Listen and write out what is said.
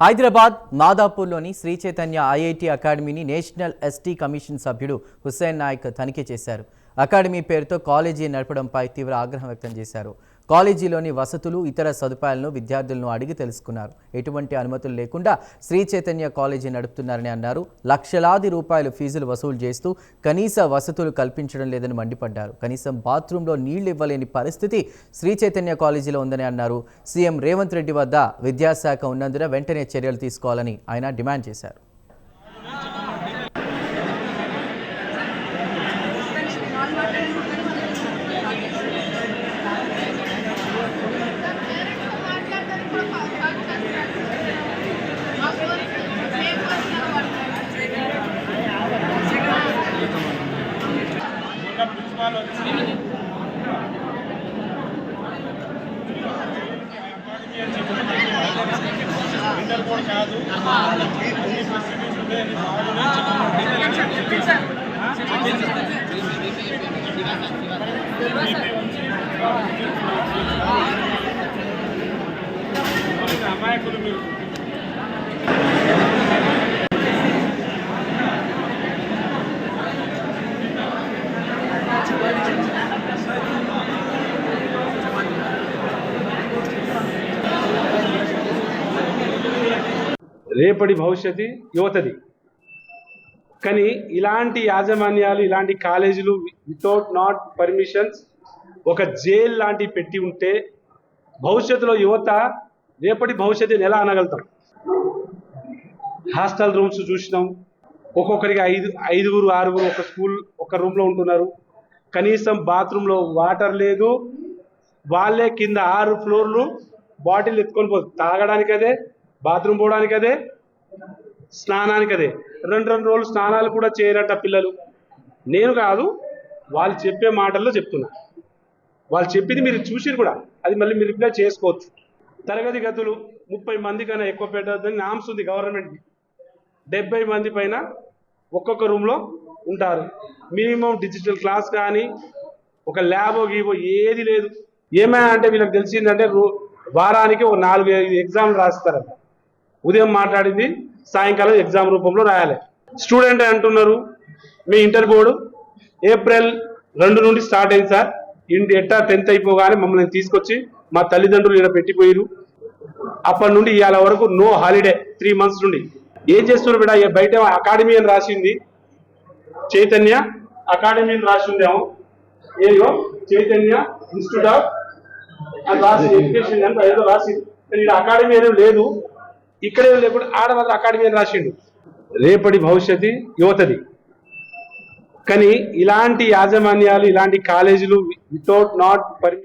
హైదరాబాద్ మాదాపూర్లోని శ్రీ చైతన్య ఐఐటి అకాడమీని national ST commission సభ్యుడు హుస్సేన్ నాయక్ తనిఖీ చేశారు. అకాడమీ పేరుతో కాలేజీ నడపడంపై తీవ్ర ఆగ్రహం వ్యక్తం చేశారు. కాలేజీలోని వసతులు ఇతర సదుపాయాలను విద్యార్థులను అడిగి తెలుసుకున్నారు. ఎటువంటి అనుమతులు లేకుండా శ్రీ చైతన్య కాలేజీ నడుపుతున్నారని అన్నారు. లక్షలాది రూపాయలు ఫీజులు వసూలు చేస్తూ కనీస వసతులు కల్పించడం లేదని మండిపడ్డారు. కనీసం బాత్రూంలో నీళ్ళు ఇవ్వలేని పరిస్థితి శ్రీ చైతన్య కాలేజీలో ఉందని అన్నారు. సీఎం రేవంత్ రెడ్డి వద్ద విద్యాశాఖ ఉన్నందున వెంటనే చర్యలు తీసుకోవాలని ఆయన డిమాండ్ చేశారు. ఇంటర్ కూడా కాదు. అమాయకులు మీరు. రేపటి భవిష్యత్తు యువతది. కానీ ఇలాంటి యాజమాన్యాలు ఇలాంటి కాలేజీలు వితౌట్ నాట్ పర్మిషన్స్ ఒక జైల్ లాంటివి పెట్టి ఉంటే భవిష్యత్తులో యువత రేపటి భవిష్యత్తుని ఎలా అనగలుగుతాం? హాస్టల్ రూమ్స్ చూసినాం. ఒక్కొక్కరికి ఐదు ఐదుగురు ఆరుగురు ఒక స్కూల్ ఒక రూమ్లో ఉంటున్నారు. కనీసం బాత్రూంలో వాటర్ లేదు. వాళ్ళే కింద ఆరు ఫ్లోర్లు బాటిల్ ఎత్తుకొని పోదు తాగడానికదే బాత్రూమ్ పోవడానికి అదే? స్నానానికి అదే. రెండు రెండు రోజులు స్నానాలు కూడా చేయరట పిల్లలు. నేను కాదు వాళ్ళు చెప్పే మాటల్లో చెప్తున్నా. వాళ్ళు చెప్పింది మీరు చూసిరు కూడా. అది మళ్ళీ మీరు రిప్లై చేసుకోవచ్చు. తరగతి గదులు ముప్పై మంది కన్నా ఎక్కువ పెట్టద్దని నామ్స్ ఉంది గవర్నమెంట్కి డెబ్బై మంది పైన ఒక్కొక్క రూమ్లో ఉంటారు. మినిమం డిజిటల్ క్లాస్ కానీ ఒక ల్యాబో గీవో ఏది లేదు. ఏమైనా అంటే వీళ్ళకి తెలిసిందంటే వారానికి ఒక నాలుగు ఐదు ఎగ్జామ్లు రాస్తారంట. ఉదయం మాట్లాడింది సాయంకాలం ఎగ్జామ్ రూపంలో రాయాలి. స్టూడెంట్ అంటున్నారు మీ ఇంటర్ బోర్డు ఏప్రిల్ రెండు నుండి స్టార్ట్ అయింది సార్. ఇంటి ఎట్టా టెన్త్ అయిపోగానే మమ్మల్ని తీసుకొచ్చి మా తల్లిదండ్రులు ఈడ పెట్టిపోయారు అప్పటి నుండి ఇవాళ వరకు నో హాలిడే త్రీ మంత్స్ నుండి. ఏం చేస్తున్నారు బిడ్డ? బయట అకాడమీ అని రాసింది. చైతన్య అకాడమీ అని రాసి ఉందేమో ఏదో చైతన్య ఇన్స్టిట్యూట్ ఆఫ్ అని రాసి ఎడ్యుకేషన్ అని ఏదో రాసింది. కానీ ఇక్కడ అకాడమీ అనేది లేదు. ఇక్కడే లేకుండా ఆడ మాత్రం అకాడమీ అని రాసిండు. రేపటి భవిష్యత్తు యువతది. కానీ ఇలాంటి యాజమాన్యాలు ఇలాంటి కాలేజీలు వితౌట్ నాట్ పర్మి